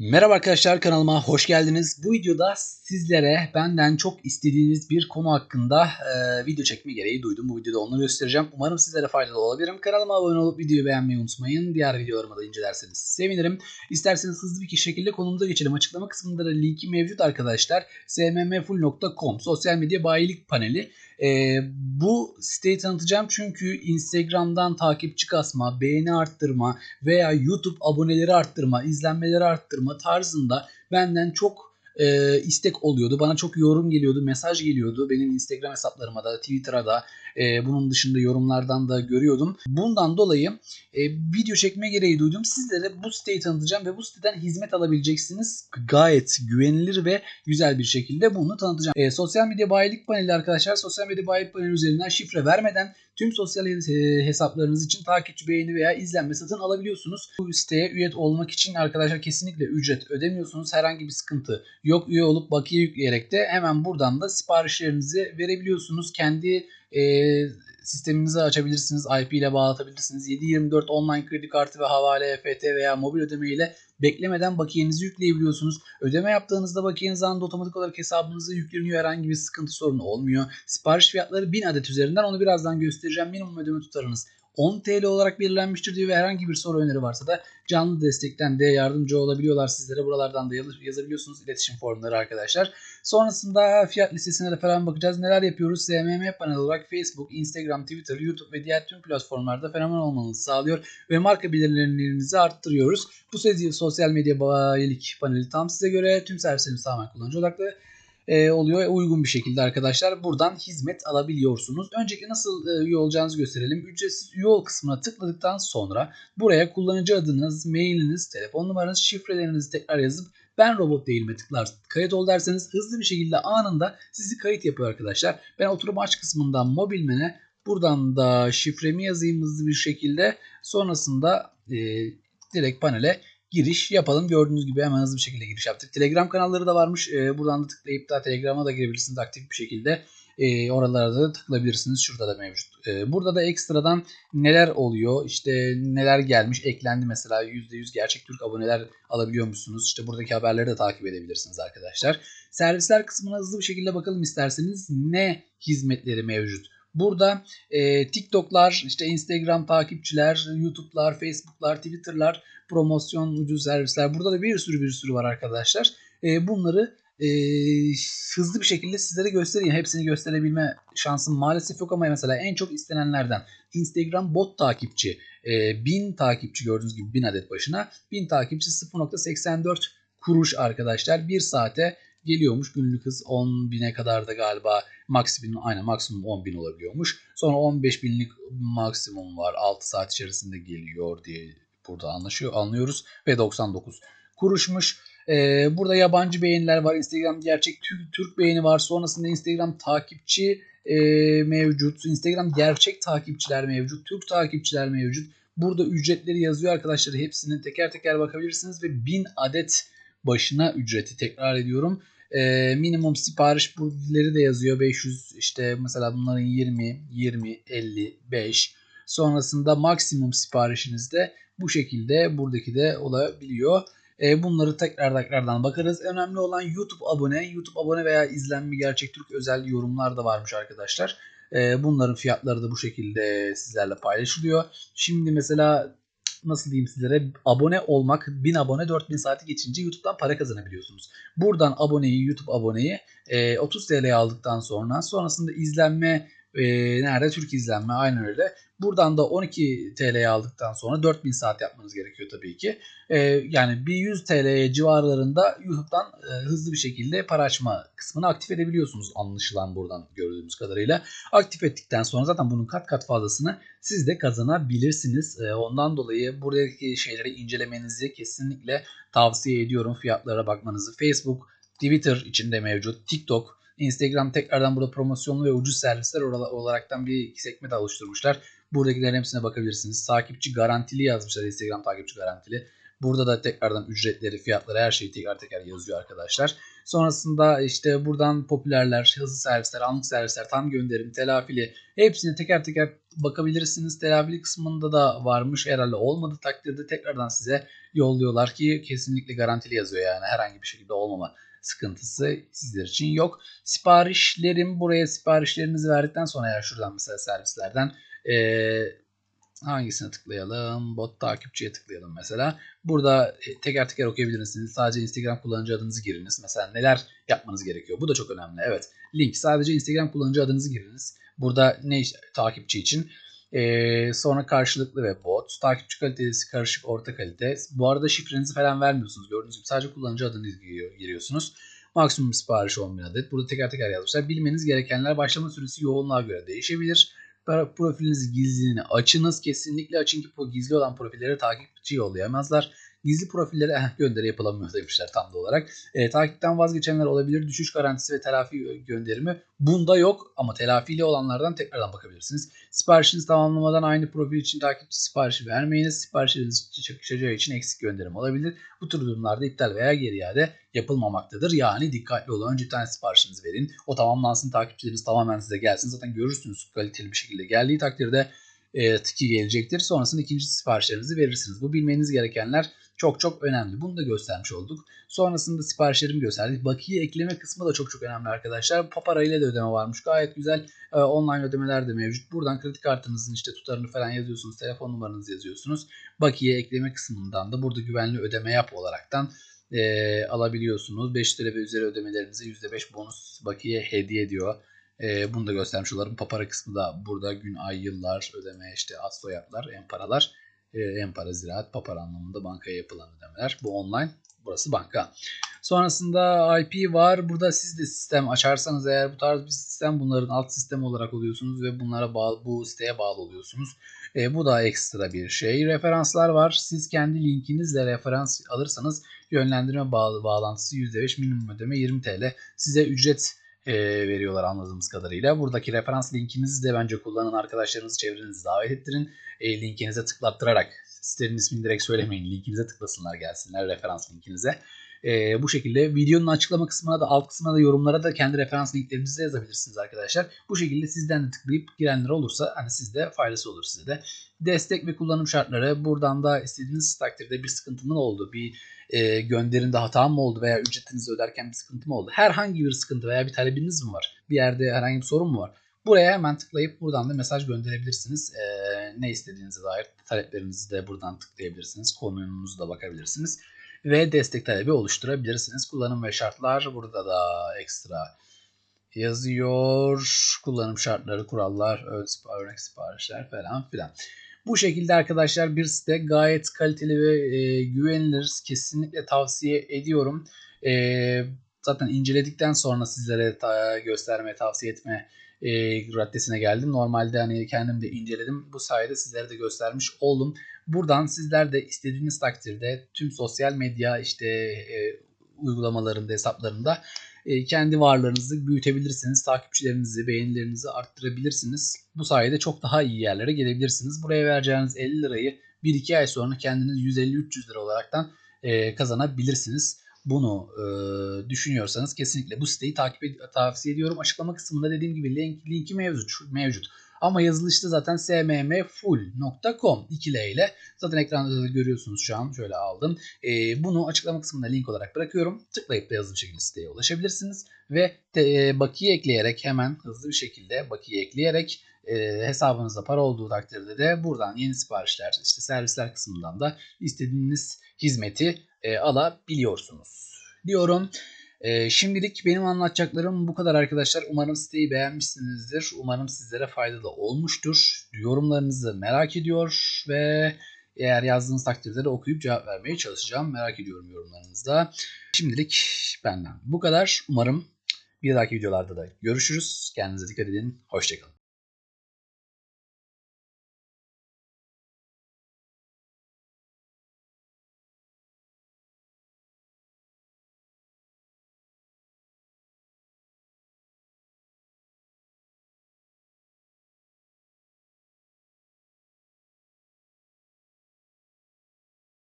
Merhaba arkadaşlar kanalıma hoş geldiniz. Bu videoda sizlere benden çok istediğiniz bir konu hakkında e, video çekme gereği duydum. Bu videoda onu göstereceğim. Umarım sizlere faydalı olabilirim. Kanalıma abone olup videoyu beğenmeyi unutmayın. Diğer videolarımı da incelerseniz sevinirim. İsterseniz hızlı bir şekilde konumuza geçelim. Açıklama kısmında da linki mevcut arkadaşlar. smmfull.com sosyal medya bayilik paneli. E, bu siteyi tanıtacağım çünkü Instagram'dan takipçi kasma, beğeni arttırma veya YouTube aboneleri arttırma, izlenmeleri arttırma tarzında benden çok e, istek oluyordu. Bana çok yorum geliyordu, mesaj geliyordu. Benim Instagram hesaplarıma da, Twitter'a da e, bunun dışında yorumlardan da görüyordum. Bundan dolayı e, video çekme gereği duydum. Sizlere bu siteyi tanıtacağım ve bu siteden hizmet alabileceksiniz. Gayet güvenilir ve güzel bir şekilde bunu tanıtacağım. E, sosyal medya bayilik paneli arkadaşlar. Sosyal medya bayilik paneli üzerinden şifre vermeden tüm sosyal e, hesaplarınız için takipçi beğeni veya izlenme satın alabiliyorsunuz. Bu siteye üye olmak için arkadaşlar kesinlikle ücret ödemiyorsunuz. Herhangi bir sıkıntı yok. Üye olup bakiye yükleyerek de hemen buradan da siparişlerinizi verebiliyorsunuz. Kendi e, sisteminizi açabilirsiniz. IP ile bağlatabilirsiniz. 7/24 online kredi kartı ve havale, EFT veya mobil ödeme ile beklemeden bakiyenizi yükleyebiliyorsunuz. Ödeme yaptığınızda bakiyeniz anında otomatik olarak hesabınıza yükleniyor. Herhangi bir sıkıntı sorunu olmuyor. Sipariş fiyatları 1000 adet üzerinden onu birazdan göstereceğim. Minimum ödeme tutarınız 10 TL olarak belirlenmiştir diyor ve herhangi bir soru öneri varsa da canlı destekten de yardımcı olabiliyorlar sizlere. Buralardan da yazabiliyorsunuz iletişim formları arkadaşlar. Sonrasında fiyat listesine de falan bakacağız. Neler yapıyoruz? SMM panel olarak Facebook, Instagram, Twitter, YouTube ve diğer tüm platformlarda fenomen olmanızı sağlıyor ve marka bildirimlerinizi arttırıyoruz. Bu sosyal medya bayilik paneli tam size göre tüm servislerimiz tamamen kullanıcı odaklı e, oluyor. Uygun bir şekilde arkadaşlar buradan hizmet alabiliyorsunuz. Öncelikle nasıl e, üye olacağınızı gösterelim. Ücretsiz üye ol kısmına tıkladıktan sonra buraya kullanıcı adınız, mailiniz, telefon numaranız, şifrelerinizi tekrar yazıp ben robot değilime tıklar kayıt ol derseniz hızlı bir şekilde anında sizi kayıt yapıyor arkadaşlar. Ben oturum aç kısmından mobilmene buradan da şifremi yazayım hızlı bir şekilde. Sonrasında e, direkt panele giriş yapalım. Gördüğünüz gibi hemen hızlı bir şekilde giriş yaptık. Telegram kanalları da varmış. E, buradan da tıklayıp da Telegram'a da girebilirsiniz aktif bir şekilde. E, oralara da tıklayabilirsiniz. Şurada da mevcut. E, burada da ekstradan neler oluyor? İşte neler gelmiş? Eklendi mesela %100 gerçek Türk aboneler alabiliyormuşsunuz. İşte buradaki haberleri de takip edebilirsiniz arkadaşlar. Servisler kısmına hızlı bir şekilde bakalım isterseniz. Ne hizmetleri mevcut? Burada e, TikTok'lar, işte Instagram takipçiler, YouTube'lar, Facebook'lar, Twitter'lar, promosyon, ucuz servisler. Burada da bir sürü bir sürü var arkadaşlar. E, bunları e, hızlı bir şekilde sizlere göstereyim. Hepsini gösterebilme şansım maalesef yok ama mesela en çok istenenlerden Instagram bot takipçi. E, 1000 takipçi gördüğünüz gibi 1000 adet başına. 1000 takipçi 0.84 kuruş arkadaşlar. 1 saate geliyormuş. Günlük hız 10 bine kadar da galiba maksimum aynen maksimum 10 bin olabiliyormuş. Sonra 15 binlik maksimum var. 6 saat içerisinde geliyor diye burada anlaşıyor anlıyoruz ve 99 kuruşmuş. Ee, burada yabancı beğeniler var. Instagram gerçek Türk, Türk beğeni var. Sonrasında Instagram takipçi e, mevcut. Instagram gerçek takipçiler mevcut. Türk takipçiler mevcut. Burada ücretleri yazıyor arkadaşlar. Hepsini teker teker bakabilirsiniz ve 1000 adet başına ücreti tekrar ediyorum. E, minimum sipariş burları de yazıyor. 500 işte mesela bunların 20, 20, 50, 5. Sonrasında maksimum siparişinizde bu şekilde buradaki de olabiliyor. E, bunları tekrar tekrardan bakarız. Önemli olan YouTube abone, YouTube abone veya izlenme gerçek Türk özel yorumlar da varmış arkadaşlar. E, bunların fiyatları da bu şekilde sizlerle paylaşılıyor. Şimdi mesela nasıl diyeyim sizlere abone olmak 1000 abone 4000 saati geçince YouTube'dan para kazanabiliyorsunuz. Buradan aboneyi YouTube aboneyi e, 30 TL'ye aldıktan sonra sonrasında izlenme e, nerede? Türk izlenme aynen öyle. Buradan da 12 TL'ye aldıktan sonra 4000 saat yapmanız gerekiyor tabii ki. E, yani bir 100 TL civarlarında YouTube'dan e, hızlı bir şekilde para açma kısmını aktif edebiliyorsunuz anlaşılan buradan gördüğümüz kadarıyla. Aktif ettikten sonra zaten bunun kat kat fazlasını siz de kazanabilirsiniz. E, ondan dolayı buradaki şeyleri incelemenizi kesinlikle tavsiye ediyorum. Fiyatlara bakmanızı. Facebook, Twitter içinde mevcut. TikTok, Instagram tekrardan burada promosyonlu ve ucuz servisler olaraktan bir sekme de oluşturmuşlar. Buradakilerin hepsine bakabilirsiniz. Takipçi garantili yazmışlar Instagram takipçi garantili. Burada da tekrardan ücretleri, fiyatları her şeyi tekrar tekrar yazıyor arkadaşlar. Sonrasında işte buradan popülerler, hızlı servisler, anlık servisler, tam gönderim, telafili hepsini teker teker bakabilirsiniz. Telafili kısmında da varmış. Herhalde olmadı takdirde tekrardan size yolluyorlar ki kesinlikle garantili yazıyor yani herhangi bir şekilde olmama sıkıntısı sizler için yok. Siparişlerim buraya siparişlerinizi verdikten sonra ya şuradan mesela servislerden ee, hangisine tıklayalım? Bot takipçiye tıklayalım mesela. Burada e, teker teker okuyabilirsiniz. Sadece Instagram kullanıcı adınızı giriniz. Mesela neler yapmanız gerekiyor? Bu da çok önemli. Evet. Link sadece Instagram kullanıcı adınızı giriniz. Burada ne takipçi için? Ee, sonra karşılıklı ve bot. Takipçi kalitesi karışık orta kalite. Bu arada şifrenizi falan vermiyorsunuz. Gördüğünüz gibi sadece kullanıcı adınızı giriyorsunuz. Maksimum sipariş 10 bin adet. Burada teker teker yazmışlar. Bilmeniz gerekenler başlama süresi yoğunluğa göre değişebilir profilinizi gizliliğini açınız. Kesinlikle açın ki bu gizli olan profilleri takipçi yollayamazlar. Gizli profillere eh, gönderi yapılamıyor demişler tam da olarak. E, takipten vazgeçenler olabilir. Düşüş garantisi ve telafi gönderimi bunda yok ama telafiyle olanlardan tekrardan bakabilirsiniz. Siparişinizi tamamlamadan aynı profil için takipçi siparişi vermeyiniz. Siparişiniz çıkacağı için eksik gönderim olabilir. Bu tür durumlarda iptal veya geri iade yapılmamaktadır. Yani dikkatli olun. Önce bir tane siparişinizi verin. O tamamlansın takipçileriniz tamamen size gelsin. Zaten görürsünüz kaliteli bir şekilde geldiği takdirde e, tiki gelecektir. Sonrasında ikinci siparişlerinizi verirsiniz. Bu bilmeniz gerekenler çok çok önemli. Bunu da göstermiş olduk. Sonrasında siparişlerimi gösterdik. Bakiye ekleme kısmı da çok çok önemli arkadaşlar. Papara ile de ödeme varmış. Gayet güzel e, online ödemeler de mevcut. Buradan kredi kartınızın işte tutarını falan yazıyorsunuz. Telefon numaranızı yazıyorsunuz. Bakiye ekleme kısmından da burada güvenli ödeme yap olaraktan e, alabiliyorsunuz. 5 lira ve üzeri ödemelerinize %5 bonus bakiye hediye ediyor. E, bunu da göstermiş olalım. Papara kısmı da burada gün, ay, yıllar ödeme işte ad soyadlar, en paralar en para ziraat papar anlamında bankaya yapılan ödemeler. Bu online burası banka. Sonrasında IP var. Burada siz de sistem açarsanız eğer bu tarz bir sistem bunların alt sistem olarak oluyorsunuz ve bunlara bağlı, bu siteye bağlı oluyorsunuz. E, bu da ekstra bir şey. Referanslar var. Siz kendi linkinizle referans alırsanız yönlendirme bağlı bağlantısı %5 minimum ödeme 20 TL. Size ücret e, veriyorlar anladığımız kadarıyla. Buradaki referans linkinizi de bence kullanın. Arkadaşlarınızı çevrenizi davet ettirin. E, linkinize tıklattırarak sitenin ismini direkt söylemeyin. Linkinize tıklasınlar gelsinler referans linkinize. E, bu şekilde videonun açıklama kısmına da alt kısmına da yorumlara da kendi referans linklerinizi de yazabilirsiniz arkadaşlar. Bu şekilde sizden de tıklayıp girenler olursa hani sizde faydası olur size de. Destek ve kullanım şartları buradan da istediğiniz takdirde bir sıkıntının oldu, bir e, gönderinde hata mı oldu veya ücretinizi öderken bir sıkıntı mı oldu? Herhangi bir sıkıntı veya bir talebiniz mi var? Bir yerde herhangi bir sorun mu var? Buraya hemen tıklayıp buradan da mesaj gönderebilirsiniz. Ee, ne istediğinize dair taleplerinizi de buradan tıklayabilirsiniz. Konununuza da bakabilirsiniz. Ve destek talebi oluşturabilirsiniz. Kullanım ve şartlar burada da ekstra yazıyor. Kullanım şartları, kurallar, örnek siparişler falan filan. Bu şekilde arkadaşlar bir site gayet kaliteli ve e, güvenilir. Kesinlikle tavsiye ediyorum. E, zaten inceledikten sonra sizlere ta, gösterme, tavsiye etme e, raddesine geldim. Normalde hani kendim de inceledim. Bu sayede sizlere de göstermiş oldum. Buradan sizler de istediğiniz takdirde tüm sosyal medya işte e, uygulamalarında, hesaplarında e, kendi varlığınızı büyütebilirsiniz. Takipçilerinizi, beğenilerinizi arttırabilirsiniz. Bu sayede çok daha iyi yerlere gelebilirsiniz. Buraya vereceğiniz 50 lirayı 1-2 ay sonra kendiniz 150-300 lira olaraktan e, kazanabilirsiniz. Bunu e, düşünüyorsanız kesinlikle bu siteyi takip ed- tavsiye ediyorum. Açıklama kısmında dediğim gibi link, linki mevcut. mevcut. Ama yazılışta zaten smmfull.com 2 L ile zaten ekranda da görüyorsunuz şu an şöyle aldım. E, bunu açıklama kısmında link olarak bırakıyorum. Tıklayıp da yazılı şekilde siteye ulaşabilirsiniz. Ve te, e, bakiye ekleyerek hemen hızlı bir şekilde bakiye ekleyerek e, hesabınızda para olduğu takdirde de buradan yeni siparişler işte servisler kısmından da istediğiniz hizmeti e, alabiliyorsunuz diyorum. E, şimdilik benim anlatacaklarım bu kadar arkadaşlar. Umarım siteyi beğenmişsinizdir. Umarım sizlere faydalı olmuştur. Yorumlarınızı merak ediyor ve eğer yazdığınız takdirde de okuyup cevap vermeye çalışacağım. Merak ediyorum yorumlarınızda. Şimdilik benden bu kadar. Umarım bir dahaki videolarda da görüşürüz. Kendinize dikkat edin. Hoşçakalın.